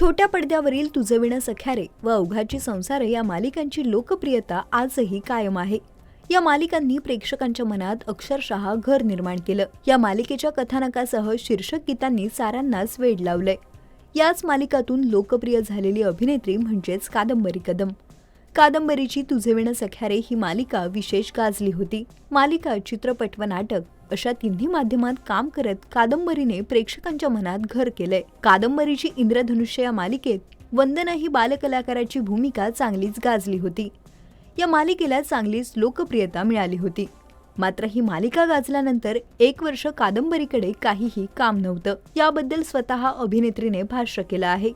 छोट्या पडद्यावरील तुझं सख्यारे व अवघाची संसार या मालिकांची लोकप्रियता आजही कायम आहे. या मालिकांनी प्रेक्षकांच्या मनात अक्षरशः घर निर्माण केलं. या मालिकेच्या कथानकासह शीर्षक गीतांनी सारांनाच वेड लावलंय. याच मालिकातून लोकप्रिय झालेली अभिनेत्री म्हणजेच कादंबरी कदम. कादंबरीची तुझे विण सख्यारे ही मालिका विशेष गाजली होती. मालिका चित्रपट व नाटक अशा तिन्ही माध्यमात काम करत कादंबरीने प्रेक्षकांच्या मनात घर केलंय. कादंबरीची इंद्रधनुष्य या मालिकेत वंदना ही बालकलाकाराची भूमिका चांगलीच गाजली होती. या मालिकेला चांगलीच लोकप्रियता मिळाली होती. मात्र ही मालिका गाजल्यानंतर एक वर्ष कादंबरीकडे काहीही काम नव्हतं. याबद्दल स्वतः अभिनेत्रीने भाष्य केलं आहे.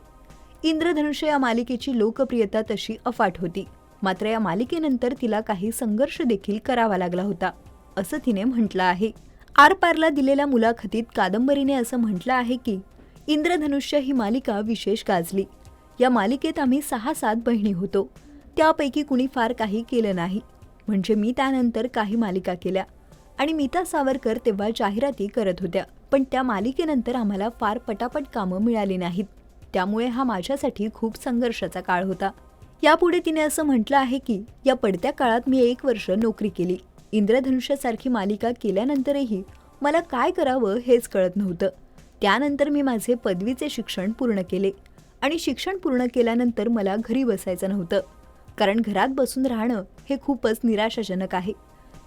इंद्रधनुष्य या मालिकेची लोकप्रियता तशी अफाट होती. मात्र या मालिकेनंतर तिला काही संघर्ष देखील करावा लागला होता. असं तिने म्हटलं आहे. आरपारला दिलेल्या मुलाखतीत कादंबरीने असं म्हटलं आहे की इंद्रधनुष्य ही मालिका विशेष गाजली. या मालिकेत आम्ही सहा सात बहिणी होतो. त्यापैकी कुणी फार काही केलं नाही. म्हणजे मी त्यानंतर काही मालिका केल्या. आणि मीता सावरकर तेव्हा जाहिराती करत होत्या. पण त्या मालिकेनंतर आम्हाला फार पटापट कामं मिळाली नाहीत. त्यामुळे हा माझ्यासाठी खूप संघर्षाचा काळ होता. यापुढे तिने असं म्हटलं आहे की या पडत्या काळात मी एक वर्ष नोकरी केली. इंद्रधनुष्यासारखी मालिका केल्यानंतरही मला काय करावं हेच कळत नव्हतं. त्यानंतर मी माझे पदवीचे शिक्षण पूर्ण केले आणि शिक्षण पूर्ण केल्यानंतर मला घरी बसायचं नव्हतं. कारण घरात बसून राहणं हे खूपच निराशाजनक आहे.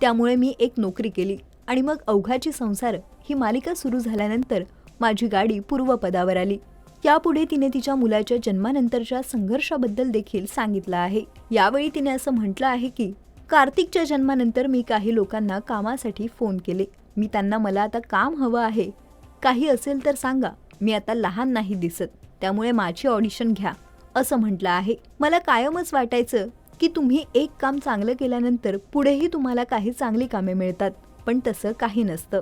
त्यामुळे मी एक नोकरी केली आणि मग अवघाची संसार ही मालिका सुरू झाल्यानंतर माझी गाडी पूर्वपदावर आली. यापुढे तिने तिच्या मुलाच्या जन्मानंतरच्या संघर्षाबद्दल देखील सांगितलं आहे. यावेळी तिने असं म्हटलं आहे की कार्तिकच्या जन्मानंतर मी काही लोकांना कामासाठी फोन केले. मी त्यांना मला आता काम हवं आहे. काही असेल तर सांगा. मी आता लहान नाही दिसत. त्यामुळे माझी ऑडिशन घ्या. असं म्हटलं आहे. मला कायमच वाटायचं की तुम्ही एक काम चांगलं केल्यानंतर पुढेही तुम्हाला काही चांगली कामे मिळतात. पण तसं काही नसतं.